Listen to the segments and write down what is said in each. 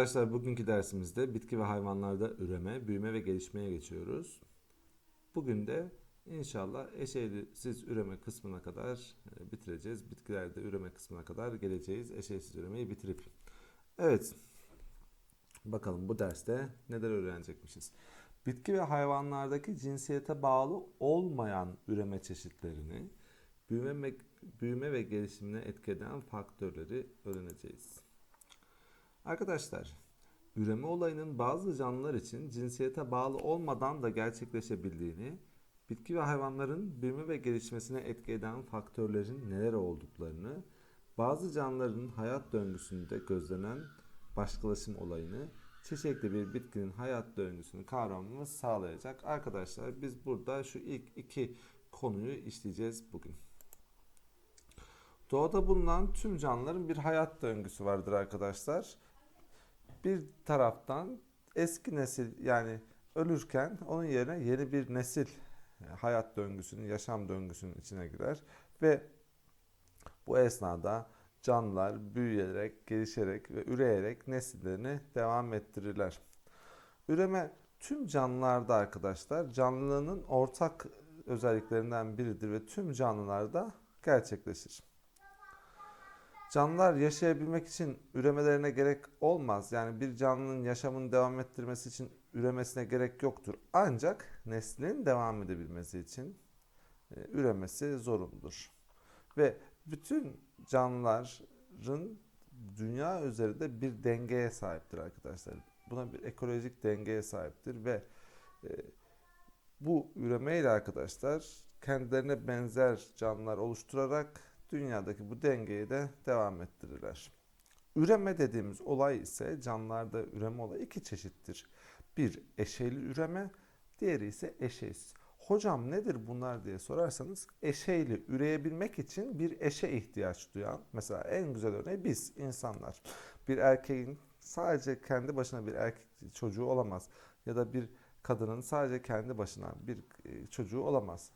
Arkadaşlar bugünkü dersimizde bitki ve hayvanlarda üreme, büyüme ve gelişmeye geçiyoruz. Bugün de inşallah eşeğsiz üreme kısmına kadar e, bitireceğiz. Bitkilerde üreme kısmına kadar geleceğiz. Eşeğsiz üremeyi bitirip. Evet. Bakalım bu derste neler öğrenecekmişiz. Bitki ve hayvanlardaki cinsiyete bağlı olmayan üreme çeşitlerini, büyüme büyüme ve gelişimine etki faktörleri öğreneceğiz. Arkadaşlar, üreme olayının bazı canlılar için cinsiyete bağlı olmadan da gerçekleşebildiğini, bitki ve hayvanların büyüme ve gelişmesine etki eden faktörlerin neler olduklarını, bazı canlıların hayat döngüsünde gözlenen başkalaşım olayını, çiçekli bir bitkinin hayat döngüsünü kavramamız sağlayacak. Arkadaşlar biz burada şu ilk iki konuyu işleyeceğiz bugün. Doğada bulunan tüm canlıların bir hayat döngüsü vardır arkadaşlar. Bir taraftan eski nesil yani ölürken onun yerine yeni bir nesil hayat döngüsünün, yaşam döngüsünün içine girer ve bu esnada canlılar büyüyerek, gelişerek ve üreyerek nesillerini devam ettirirler. Üreme tüm canlılarda arkadaşlar canlılığının ortak özelliklerinden biridir ve tüm canlılarda gerçekleşir. Canlılar yaşayabilmek için üremelerine gerek olmaz. Yani bir canlının yaşamını devam ettirmesi için üremesine gerek yoktur. Ancak neslin devam edebilmesi için e, üremesi zorunludur. Ve bütün canlıların dünya üzerinde bir dengeye sahiptir arkadaşlar. Buna bir ekolojik dengeye sahiptir ve e, bu üremeyle arkadaşlar kendilerine benzer canlılar oluşturarak dünyadaki bu dengeyi de devam ettirirler. Üreme dediğimiz olay ise canlılarda üreme olayı iki çeşittir. Bir eşeyli üreme, diğeri ise eşeğsiz. Hocam nedir bunlar diye sorarsanız eşeğli üreyebilmek için bir eşe ihtiyaç duyan mesela en güzel örneği biz insanlar. Bir erkeğin sadece kendi başına bir erkek çocuğu olamaz ya da bir kadının sadece kendi başına bir e, çocuğu olamaz.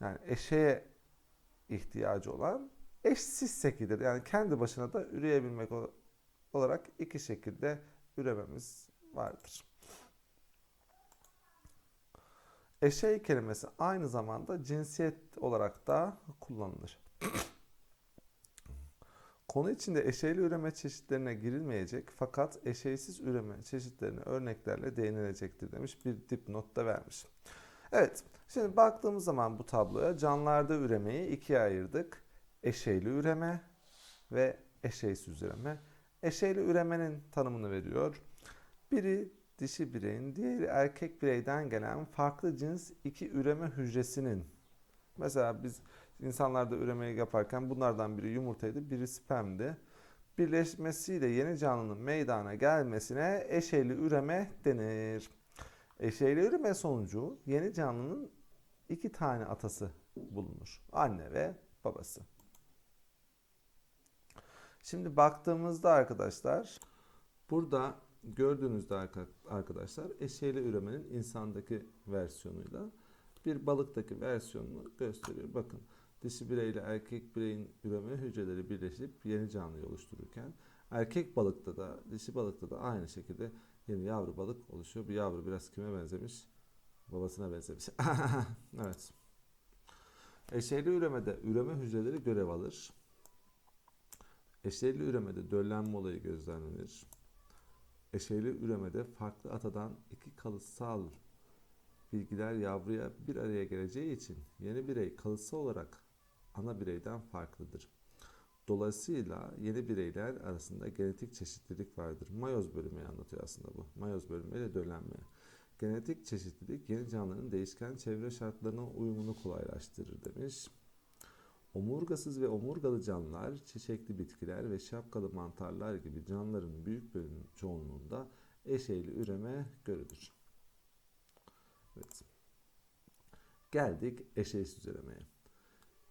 Yani eşeğe ihtiyacı olan eşsiz şekilde yani kendi başına da üreyebilmek olarak iki şekilde ürememiz vardır. Eşey kelimesi aynı zamanda cinsiyet olarak da kullanılır. Konu içinde eşeyli üreme çeşitlerine girilmeyecek fakat eşeysiz üreme çeşitlerine örneklerle değinilecektir demiş bir dipnotta vermiş. Evet, şimdi baktığımız zaman bu tabloya canlılarda üremeyi ikiye ayırdık. Eşeyli üreme ve eşeysiz üreme. Eşeyli üremenin tanımını veriyor. Biri dişi bireyin, diğeri erkek bireyden gelen farklı cins iki üreme hücresinin mesela biz insanlarda üremeyi yaparken bunlardan biri yumurtaydı, biri spermdi. Birleşmesiyle yeni canlının meydana gelmesine eşeyli üreme denir. Eşeğli üreme sonucu yeni canlının iki tane atası bulunur. Anne ve babası. Şimdi baktığımızda arkadaşlar burada gördüğünüzde arkadaşlar eşeğli üremenin insandaki versiyonuyla bir balıktaki versiyonunu gösteriyor. Bakın dişi bireyle erkek bireyin üreme hücreleri birleşip yeni canlıyı oluştururken erkek balıkta da dişi balıkta da aynı şekilde yeni yavru balık oluşuyor. Bu yavru biraz kime benzemiş? Babasına benzemiş. evet. Eşeyli üremede üreme hücreleri görev alır. Eşeyli üremede döllenme olayı gözlemlenir. Eşeyli üremede farklı atadan iki kalıtsal bilgiler yavruya bir araya geleceği için yeni birey kalıtsal olarak ana bireyden farklıdır. Dolayısıyla yeni bireyler arasında genetik çeşitlilik vardır. Mayoz bölümü anlatıyor aslında bu. Mayoz bölümüyle döllenme. Genetik çeşitlilik yeni canlıların değişken çevre şartlarına uyumunu kolaylaştırır demiş. Omurgasız ve omurgalı canlılar, çiçekli bitkiler ve şapkalı mantarlar gibi canlıların büyük bölüm çoğunluğunda eşeyli üreme görülür. Evet. Geldik eşeğsiz üremeye.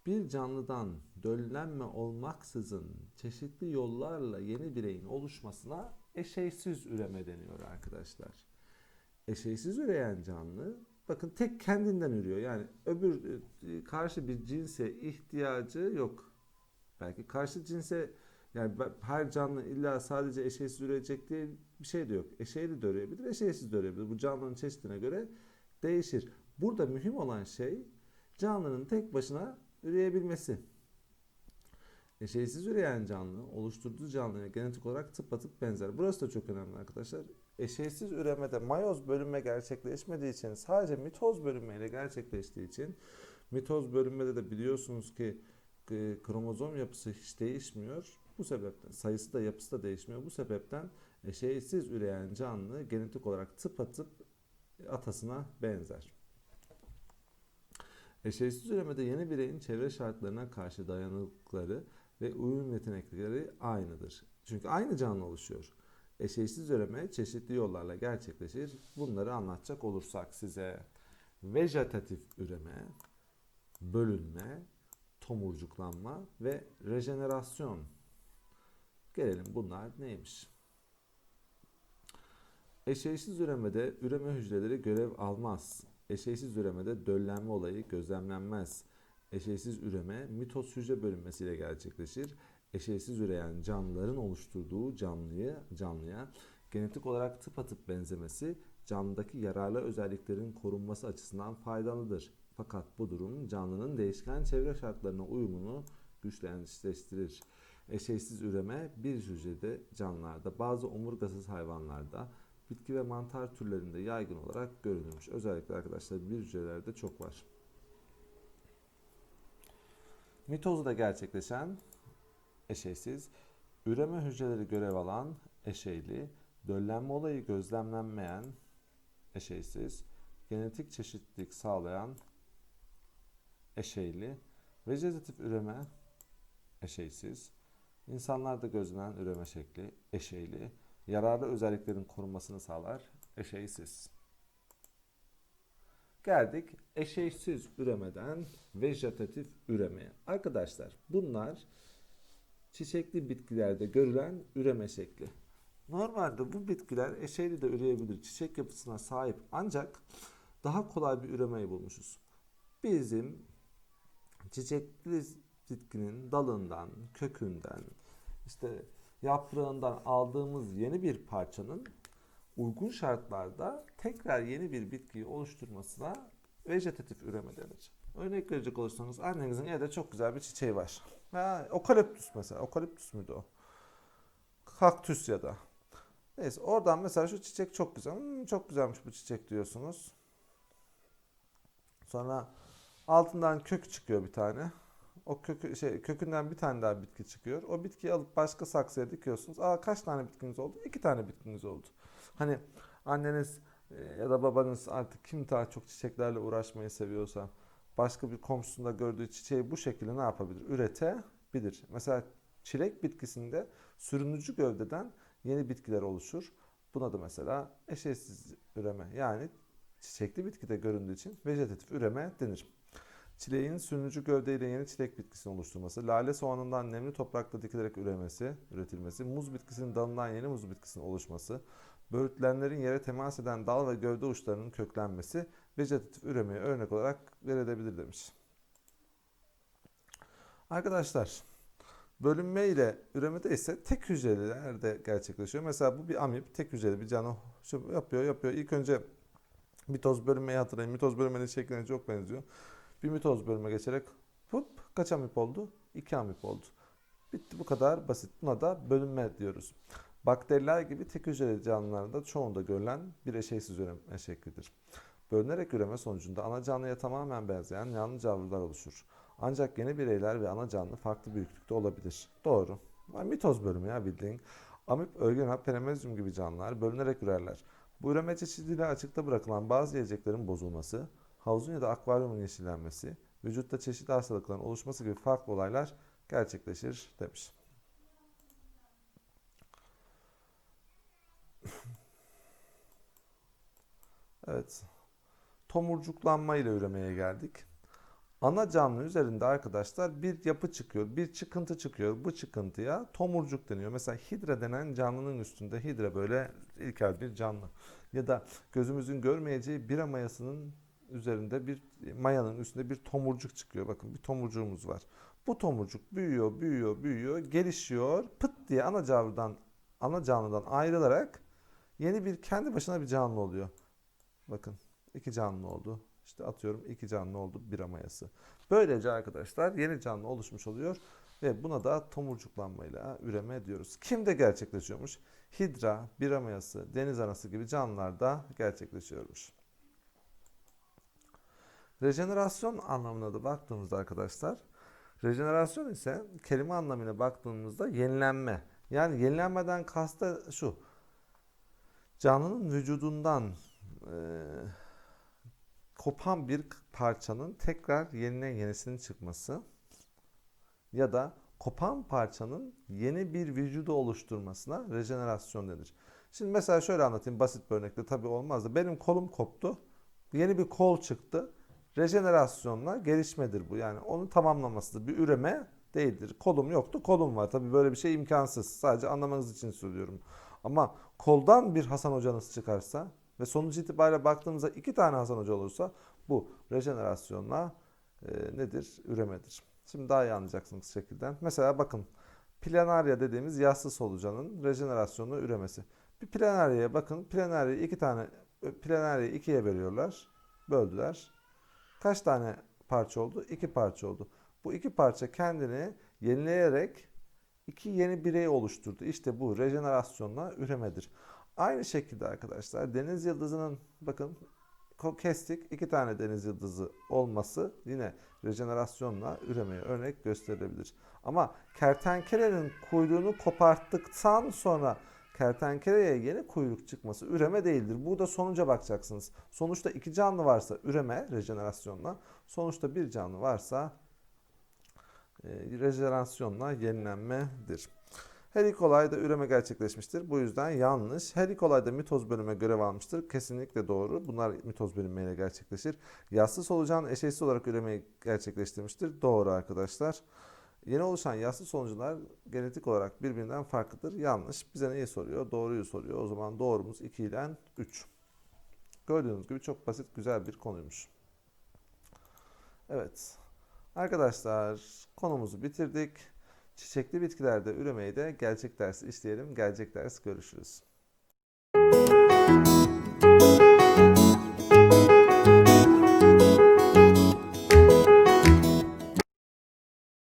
Bir canlıdan döllenme olmaksızın çeşitli yollarla yeni bireyin oluşmasına eşeysiz üreme deniyor arkadaşlar. Eşeysiz üreyen canlı bakın tek kendinden ürüyor. Yani öbür e, karşı bir cinse ihtiyacı yok. Belki karşı cinse Yani her canlı illa sadece eşeğsiz üreyecek diye bir şey de yok. Eşeğli de üreyebilir, eşeğsiz de üreyebilir. Bu canlının çeşidine göre değişir. Burada mühim olan şey canlının tek başına üreyebilmesi. Eşeğsiz üreyen canlı oluşturduğu canlıya genetik olarak tıpatıp benzer. Burası da çok önemli arkadaşlar. Eşeğsiz üremede mayoz bölünme gerçekleşmediği için sadece mitoz bölünmeyle gerçekleştiği için mitoz bölünmede de biliyorsunuz ki e, kromozom yapısı hiç değişmiyor. Bu sebepten sayısı da yapısı da değişmiyor. Bu sebepten eşeğsiz üreyen canlı genetik olarak tıpatıp atasına benzer. Eşeğsiz üremede yeni bireyin çevre şartlarına karşı dayanıklıkları ve uyum yetenekleri aynıdır. Çünkü aynı canlı oluşuyor. Eşeğsiz üreme çeşitli yollarla gerçekleşir. Bunları anlatacak olursak size vejetatif üreme, bölünme, tomurcuklanma ve rejenerasyon. Gelelim bunlar neymiş? Eşeğsiz üremede üreme hücreleri görev almaz. Eşeğsiz üremede döllenme olayı gözlemlenmez. Eşeğsiz üreme mitoz hücre bölünmesiyle gerçekleşir. Eşeğsiz üreyen canlıların oluşturduğu canlıyı, canlıya genetik olarak tıpatıp benzemesi canlıdaki yararlı özelliklerin korunması açısından faydalıdır. Fakat bu durum canlının değişken çevre şartlarına uyumunu güçleştirir. Eşeğsiz üreme bir hücrede canlılarda, bazı omurgasız hayvanlarda, bitki ve mantar türlerinde yaygın olarak görülmüş. Özellikle arkadaşlar bir hücrelerde çok var. Mitozda gerçekleşen eşeğsiz, üreme hücreleri görev alan eşeyli, döllenme olayı gözlemlenmeyen eşeğsiz, genetik çeşitlilik sağlayan eşeyli, vejetatif üreme eşeğsiz, insanlarda gözlenen üreme şekli eşeyli, yararlı özelliklerin korunmasını sağlar eşeğsiz. Geldik eşeğsiz üremeden vejetatif üremeye. Arkadaşlar bunlar çiçekli bitkilerde görülen üreme şekli. Normalde bu bitkiler eşeyli de üreyebilir. Çiçek yapısına sahip ancak daha kolay bir üremeyi bulmuşuz. Bizim çiçekli bitkinin dalından, kökünden, işte yaprağından aldığımız yeni bir parçanın uygun şartlarda tekrar yeni bir bitkiyi oluşturmasına vejetatif üreme denir. Örnek verecek olursanız annenizin evde çok güzel bir çiçeği var. Ha, okaliptüs mesela. Okaliptüs müydü o? Kaktüs ya da. Neyse oradan mesela şu çiçek çok güzel. Hmm, çok güzelmiş bu çiçek diyorsunuz. Sonra altından kök çıkıyor bir tane. O kökü, şey, kökünden bir tane daha bitki çıkıyor. O bitkiyi alıp başka saksıya dikiyorsunuz. Aa kaç tane bitkiniz oldu? İki tane bitkiniz oldu. Hani anneniz e, ya da babanız artık kim daha çok çiçeklerle uğraşmayı seviyorsa başka bir komşusunda gördüğü çiçeği bu şekilde ne yapabilir? Üretebilir. Mesela çilek bitkisinde sürünücü gövdeden yeni bitkiler oluşur. Buna da mesela eşeğsiz üreme yani çiçekli bitkide göründüğü için vejetatif üreme denir. Çileğin sürünücü gövdeyle yeni çilek bitkisini oluşturması, lale soğanından nemli toprakta dikilerek üremesi, üretilmesi, muz bitkisinin dalından yeni muz bitkisinin oluşması, böğürtlenlerin yere temas eden dal ve gövde uçlarının köklenmesi vejetatif üremeye örnek olarak verilebilir demiş. Arkadaşlar, bölünme ile üremede ise tek hücrelerde gerçekleşiyor. Mesela bu bir amip, tek hücreli bir canlı yapıyor, yapıyor. İlk önce mitoz bölünmeyi hatırlayın. Mitoz bölünmenin şekline çok benziyor. Bir mitoz bölüme geçerek hop kaç amip oldu? İki amip oldu. Bitti bu kadar basit. Buna da bölünme diyoruz. Bakteriler gibi tek hücreli canlılarda çoğunda görülen bir eşeğsiz üreme şeklidir. Bölünerek üreme sonucunda ana canlıya tamamen benzeyen yanlı canlılar oluşur. Ancak yeni bireyler ve ana canlı farklı büyüklükte olabilir. Doğru. Mitoz bölümü ya bildiğin. Amip, örgena, penemezyum gibi canlılar bölünerek ürerler. Bu üreme çeşidiyle açıkta bırakılan bazı yiyeceklerin bozulması, havuzun ya da akvaryumun yeşillenmesi, vücutta çeşitli hastalıkların oluşması gibi farklı olaylar gerçekleşir demiş. Evet. Tomurcuklanma ile üremeye geldik. Ana canlı üzerinde arkadaşlar bir yapı çıkıyor, bir çıkıntı çıkıyor. Bu çıkıntıya tomurcuk deniyor. Mesela hidra denen canlının üstünde hidra böyle ilkel bir canlı. Ya da gözümüzün görmeyeceği bira mayasının üzerinde bir mayanın üstünde bir tomurcuk çıkıyor. Bakın bir tomurcuğumuz var. Bu tomurcuk büyüyor, büyüyor, büyüyor, gelişiyor. Pıt diye ana canlıdan ana canlıdan ayrılarak yeni bir kendi başına bir canlı oluyor. Bakın iki canlı oldu. İşte atıyorum iki canlı oldu bira mayası. Böylece arkadaşlar yeni canlı oluşmuş oluyor ve buna da tomurcuklanmayla üreme diyoruz. Kimde gerçekleşiyormuş? Hidra, bira mayası, deniz anası gibi canlılarda gerçekleşiyormuş. Rejenerasyon anlamına da baktığımızda arkadaşlar, rejenerasyon ise kelime anlamına baktığımızda yenilenme. Yani yenilenmeden kastı şu, canlının vücudundan e, kopan bir parçanın tekrar yenine yenisinin çıkması ya da kopan parçanın yeni bir vücudu oluşturmasına rejenerasyon denir. Şimdi mesela şöyle anlatayım basit bir örnekle tabii olmaz da benim kolum koptu. Yeni bir kol çıktı. Rejenerasyonla gelişmedir bu. Yani onun tamamlamasıdır. Bir üreme değildir. Kolum yoktu, kolum var. Tabii böyle bir şey imkansız. Sadece anlamanız için söylüyorum. Ama koldan bir Hasan hocanız çıkarsa ve sonuç itibariyle baktığımızda iki tane Hasan hoca olursa bu rejenerasyonla e, nedir? Üremedir. Şimdi daha iyi anlayacaksınız şekilden. Mesela bakın planaria dediğimiz yassı solucanın rejenerasyonla üremesi. Bir planaria'ya bakın. Planaria'yı iki tane planaria'yı ikiye bölüyorlar. Böldüler. Kaç tane parça oldu? İki parça oldu. Bu iki parça kendini yenileyerek iki yeni birey oluşturdu. İşte bu rejenerasyonla üremedir. Aynı şekilde arkadaşlar deniz yıldızının bakın kestik iki tane deniz yıldızı olması yine rejenerasyonla üremeye örnek gösterilebilir. Ama kertenkelenin kuyruğunu koparttıktan sonra kertenkeleye yeni kuyruk çıkması üreme değildir. Burada sonuca bakacaksınız. Sonuçta iki canlı varsa üreme rejenerasyonla, sonuçta bir canlı varsa e, rejenerasyonla yenilenmedir. Her iki olayda üreme gerçekleşmiştir. Bu yüzden yanlış. Her iki olayda mitoz bölünme görev almıştır. Kesinlikle doğru. Bunlar mitoz bölünmeyle gerçekleşir. Yassı solucan eşeğsiz olarak üremeyi gerçekleştirmiştir. Doğru arkadaşlar. Yeni oluşan yassı solucanlar genetik olarak birbirinden farklıdır. Yanlış. Bize neyi soruyor? Doğruyu soruyor. O zaman doğrumuz 2 ile 3. Gördüğünüz gibi çok basit, güzel bir konuymuş. Evet. Arkadaşlar konumuzu bitirdik. Çiçekli bitkilerde üremeyi de gelecek ders işleyelim. Gelecek ders görüşürüz.